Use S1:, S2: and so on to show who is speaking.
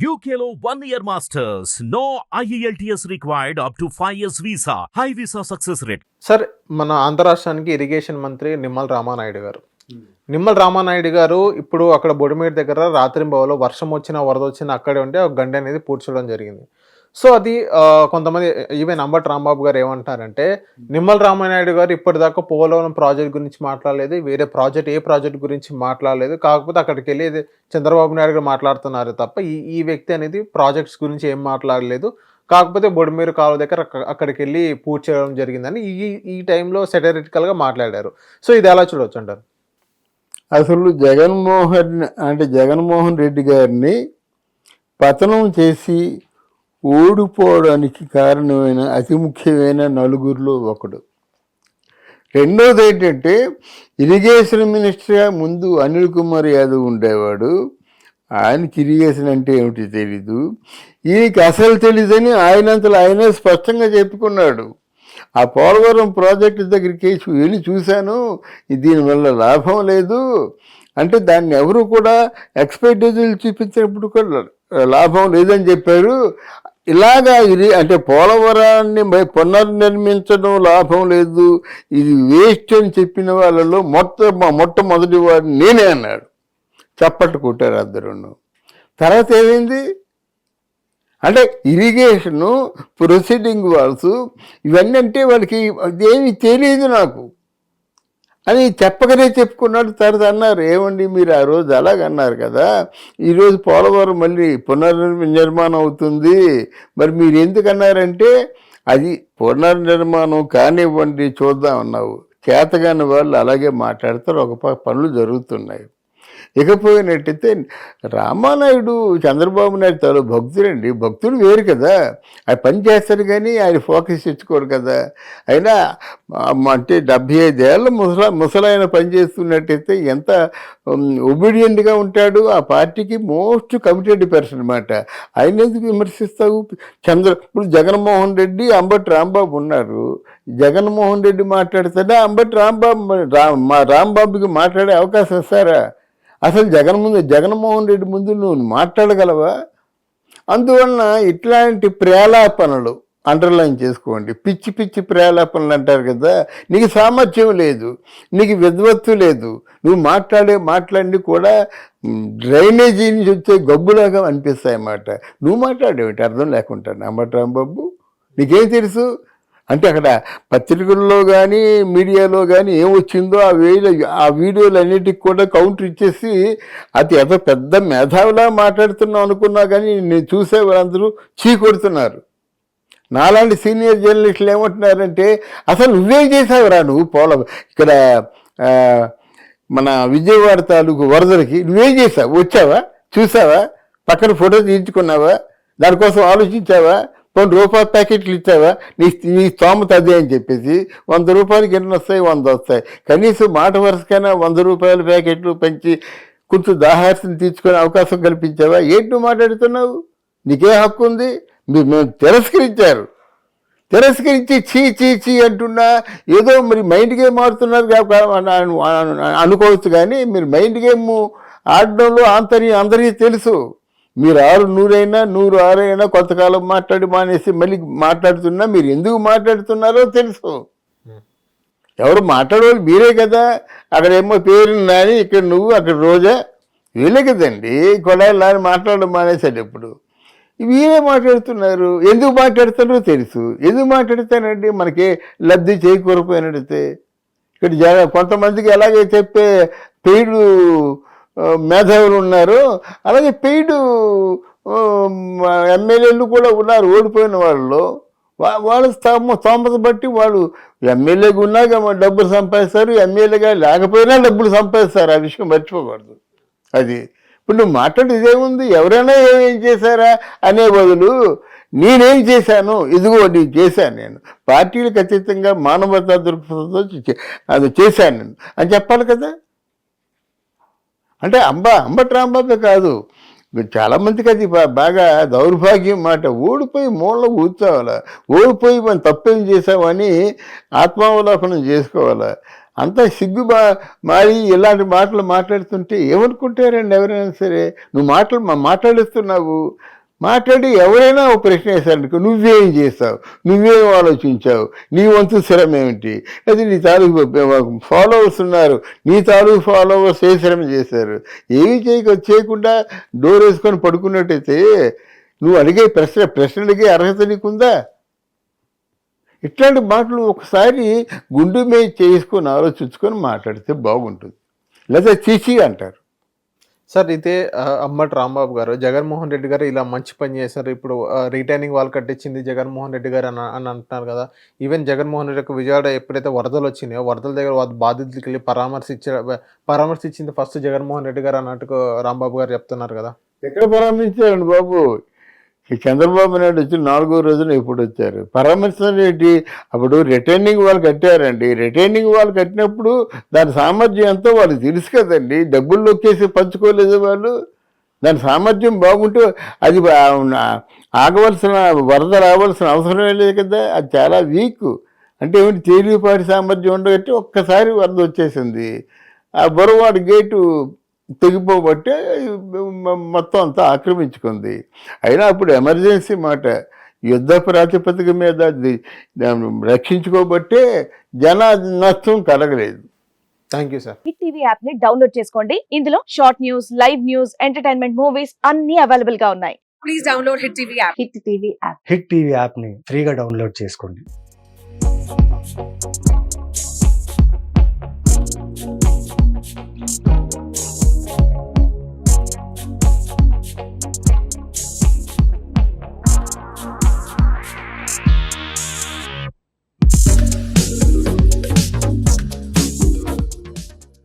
S1: యూకేలో one year masters no E IELTS required up to 5 years visa. High visa success rate.
S2: Sir మన ఆంధ్ర రాష్ట్రానికి irrigation మంత్రి నిమ్మల రామానాయుడు గారు నిమ్మల రామానాయుడు గారు ఇప్పుడు అక్కడ బొడిమేడు దగ్గర రాత్రింబవలో వర్షం వచ్చినా వరద వచ్చినా అక్కడే ఉంటే ఒక గండి అనేది పూడ్చడం జరిగింది సో అది కొంతమంది ఈవెన్ అంబట్ రాంబాబు గారు ఏమంటారంటే నిమ్మల రామానాయుడు గారు ఇప్పటిదాకా పోలవరం ప్రాజెక్ట్ గురించి మాట్లాడలేదు వేరే ప్రాజెక్ట్ ఏ ప్రాజెక్ట్ గురించి మాట్లాడలేదు కాకపోతే అక్కడికి వెళ్ళి చంద్రబాబు నాయుడు గారు మాట్లాడుతున్నారు తప్ప ఈ ఈ వ్యక్తి అనేది ప్రాజెక్ట్స్ గురించి ఏం మాట్లాడలేదు. కాకపోతే బొడిమేరు కాలువ దగ్గర అక్క- అక్కడికి వెళ్ళి పూర్తి చేయడం జరిగిందని ఈ ఈ టైంలో సెటరిటికల్గా మాట్లాడారు. సో ఇది ఎలా చూడొచ్చు అంటారు?
S3: అసలు జగన్మోహన్ అంటే జగన్మోహన్ రెడ్డి గారిని పతనం చేసి ఓడిపోవడానికి కారణమైన అతి ముఖ్యమైన నలుగురిలో ఒకడు. రెండోది ఏంటంటే ఇరిగేషన్ మినిస్టర్గా ముందు అనిల్ కుమార్ యాదవ్ ఉండేవాడు. ఆయనకి ఇరిగేషన్ అంటే ఏమిటి తెలీదు. ఈయనకి అసలు తెలీదని ఆయనంతలో ఆయనే స్పష్టంగా చెప్పుకున్నాడు. ఆ పోలవరం ప్రాజెక్టు దగ్గరికి వెళ్ళి చూశాను. దీనివల్ల లాభం లేదు. అంటే దాన్ని ఎవరు కూడా ఎక్స్పెక్టేజీలు చూపించినప్పుడు కూడా లాభం లేదని చెప్పారు. ఇలాగా ఇది అంటే పోలవరాన్ని పునర్నిర్మించడం లాభం లేదు. ఇది వేస్ట్ అని చెప్పిన వాళ్ళలో మొట్ట మొట్టమొదటి వాడు నేనే అన్నాడు. చప్పట్లు కొట్టారు అద్దరును. తర్వాత ఏమైంది? అంటే ఇరిగేషను ప్రొసీడింగ్ వాల్స్ ఇవన్నీ అంటే వాళ్ళకి అదేమి తెలియదు నాకు. అని చెప్పకనే చెప్పుకున్నాడు తర్వాత అన్నారు ఏమండి మీరు ఆ రోజు అలాగన్నారు కదా ఈరోజు పోలవరం మళ్ళీ పునర్నిర్మాణం అవుతుంది. మరి మీరు ఎందుకన్నారంటే అది పునర్నిర్మాణం కానివ్వండి చూద్దాం అన్నావు. చేతగాని వాళ్ళు అలాగే మాట్లాడతారు ఒక పనులు జరుగుతున్నాయి. ఇకపోయినట్టయితే రామానాయుడు చంద్రబాబు నాయుడు తాను భక్తుడండి భక్తుడు వేరు కదా. ఆయన పని చేస్తారు కానీ ఆయన ఫోకస్ ఇచ్చుకోరు కదా. అయినా అంటే డెబ్భై ఐదేళ్ళ ముసలా ముసలాయన పని చేస్తున్నట్టయితే ఎంత ఒబీడియంట్గా ఉంటాడు. ఆ పార్టీకి మోస్ట్ కమిటెడ్ పర్సన్ అనమాట ఆయన ఎందుకు విమర్శిస్తావు? చంద్ర ఇప్పుడు జగన్మోహన్ రెడ్డి అంబటి రాంబాబు ఉన్నారు. జగన్మోహన్ రెడ్డి మాట్లాడుతాడా? అంబటి రాంబాబు రా మా రాంబాబుకి మాట్లాడే అవకాశం ఇస్తారా? అసలు జగన్ ముందు జగన్మోహన్ రెడ్డి ముందు నువ్వు మాట్లాడగలవా? అందువలన ఇట్లాంటి ప్రేలాపనలు అండర్లైన్ చేసుకోండి. పిచ్చి పిచ్చి ప్రేలాపనలు అంటారు కదా నీకు సామర్థ్యం లేదు నీకు విద్వత్తు లేదు నువ్వు మాట్లాడే మాట్లాడి కూడా డ్రైనేజీ నుంచి వచ్చే గబ్బులాగా అనిపిస్తాయి అన్నమాట నువ్వు మాట్లాడేమిటి? అర్థం లేకుండా అమ్మట బాబు నీకేం తెలుసు? అంటే అక్కడ పత్రికల్లో కానీ మీడియాలో కానీ ఏమొచ్చిందో ఆ వీడియో ఆ వీడియోలు అన్నిటికి కూడా కౌంటర్ ఇచ్చేసి అది ఏదో పెద్ద మేధావిలా మాట్లాడుతున్నావు అనుకున్నా కానీ నేను చూసే వాళ్ళందరూ చీ కొడుతున్నారు. నాలాంటి సీనియర్ జర్నలిస్టులు ఏమంటున్నారంటే అసలు నువ్వేం చేసావురా నువ్వు? పోల ఇక్కడ మన విజయవాడ తాలూకు వరదలకి నువ్వేం చేసావు? వచ్చావా? చూసావా? పక్కన ఫోటో తీయించుకున్నావా? దానికోసం ఆలోచించావా? కొన్ని రూపాయల ప్యాకెట్లు ఇచ్చావా? నీ నీ స్తోమత అదే అని చెప్పేసి వంద రూపాయలకి ఎన్ని వస్తాయి? వంద వస్తాయి. కనీసం మాట వరుసకైనా వంద రూపాయల ప్యాకెట్లు పెంచి కొంచెం దాహార్తిని తీర్చుకునే అవకాశం కల్పించావా? ఏంటి నువ్వు మాట్లాడుతున్నావు? నీకే హక్కు ఉంది? మీరు మేము తిరస్కరించారు. తిరస్కరించి చీ చీ చీ అంటున్నా. ఏదో మరి మైండ్ గేమ్ ఆడుతున్నారు కాబట్టి అనుకోవచ్చు కానీ మీరు మైండ్ గేమ్ ఆడడంలో ఆంతర్యం అందరికీ తెలుసు. మీరు ఆరు నూరైనా నూరు ఆరైనా కొంతకాలం మాట్లాడి మానేసి మళ్ళీ మాట్లాడుతున్నా మీరు ఎందుకు మాట్లాడుతున్నారో తెలుసు. ఎవరు మాట్లాడేవాళ్ళు మీరే కదా. అక్కడేమో పేరు నాని ఇక్కడ నువ్వు అక్కడ రోజా. వీళ్ళే కదండి. కొడాలి నాని మాట్లాడడం మానేశాడు ఇప్పుడు వీరే మాట్లాడుతున్నారు. ఎందుకు మాట్లాడుతున్నారో తెలుసు. ఎందుకు మాట్లాడతానండి మనకి లబ్ధి చేకూరపోయినట్టయితే ఇక్కడ జగ కొంతమందికి ఎలాగే చెప్పే పెయిడ్ మేధావులు ఉన్నారు. అలాగే పెయిడ్ ఎమ్మెల్యేలు కూడా ఉన్నారు ఓడిపోయిన వాళ్ళు వా- వాళ్ళ స్తోమ స్తోమత బట్టి వాళ్ళు ఎమ్మెల్యేగా ఉన్నాక డబ్బులు సంపాదిస్తారు ఎమ్మెల్యేగా లేకపోయినా డబ్బులు సంపాదిస్తారు. ఆ విషయం మర్చిపోకూడదు. అది ఇప్పుడు నువ్వు మాట్లాడేది ఇదేముంది ఎవరైనా ఏమేం చేశారా అనే బదులు నేనేం చేశాను ఇదిగో నేను చేశాను నేను. పార్టీలకు అతీతంగా మానవతా దృక్పథంతో అది చేశాను నేను. అని చెప్పాలి కదా? అంటే అంబ అంబటి రాంబాబే కాదు. చాలామందికి అది బాగా దౌర్భాగ్యం మాట. ఓడిపోయి మూలలో కూర్చోవాలా ఓడిపోయి మనం తప్పేం చేసామని ఆత్మావలోకనం చేసుకోవాలా? అంత సిగ్గు బా మారి ఇలాంటి మాటలు మాట్లాడుతుంటే ఏమనుకుంటారండి ఎవరైనా సరే? నువ్వు మాటలు మా- మాట్లాడిస్తున్నావు. మాట్లాడి ఎవరైనా ఒక ప్రశ్న వేశారనుకో నువ్వేం చేస్తావు? నువ్వేం ఆలోచించావు? నీ వంతు శ్రమ ఏమిటి? అది నీ తాలూకు ఫాలోవర్స్ ఉన్నారు. నీ తాలూకు ఫాలోవర్స్ ఏ శ్రమ చేశారు? ఏమి చేయక చేయకుండా డోర్ వేసుకొని పడుకున్నట్టయితే నువ్వు అడిగే ప్రశ్న ప్రశ్న అడిగే అర్హత నీకుందా? ఇట్లాంటి మాటలు ఒకసారి గుండు మీద చేసుకొని ఆలోచించుకొని మాట్లాడితే బాగుంటుంది. లేదా చీచి అంటారు.
S2: సార్ అయితే ఆ, అమ్మటి రాంబాబు గారు జగన్మోహన్ రెడ్డి గారు ఇలా మంచి పని చేశారు. ఇప్పుడు రిటైనింగ్ వాల్ కట్టించింది జగన్మోహన్ రెడ్డి గారు అని అని అంటున్నారు కదా. ఈవెన్ జగన్మోహన్ రెడ్డి యొక్క విజయవాడ ఎప్పుడైతే వరదలు వచ్చినాయో వరదల దగ్గర వాళ్ళ బాధితులకి వెళ్ళి పరామర్శించ పరామర్శించింది ఫస్ట్ జగన్మోహన్ రెడ్డి గారు అన్నట్టుగా రాంబాబు గారు చెప్తున్నారు కదా.
S3: ఎక్కడ పరామర్శించారండి బాబు? ఈ చంద్రబాబు నాయుడు వచ్చి నాలుగో రోజున ఇప్పుడు వచ్చారు. పరామర్శం ఏంటి? అప్పుడు రిటర్నింగ్ వాళ్ళు కట్టారండి. రిటర్నింగ్ వాళ్ళు కట్టినప్పుడు దాని సామర్థ్యం ఎంతో వాళ్ళకి తెలుసు కదండి. డబ్బులు నొక్కేసి పంచుకోలేదు వాళ్ళు. దాని సామర్థ్యం బాగుంటే అది ఆగవలసిన వరద రావాల్సిన అవసరమే లేదు కదా. అది చాలా వీక్ అంటే ఏమిటి? తేలిపాటి సామర్థ్యం ఉండబట్టి ఒక్కసారి వరద వచ్చేసింది. ఆ బొరవాడు గేటు తెగిపోబట్టే మొత్తం అంతా ఆక్రమించుకుంది. అయినా అప్పుడు ఎమర్జెన్సీ మాట యుద్ధ ప్రాతిపదిక మీద రక్షించుకోబట్టే జన నష్టం కలగలేదు.
S2: Thank you sir.
S4: Hit TV యాప్ని డౌన్లోడ్ చేసుకోండి. ఇందులో short news live news entertainment movies అన్ని అవైలబుల్గా ఉన్నాయి.
S5: please download Hit TV app.
S4: Hit TV app.
S6: Hit TV యాప్ని ఫ్రీగా డౌన్లోడ్ చేసుకోండి.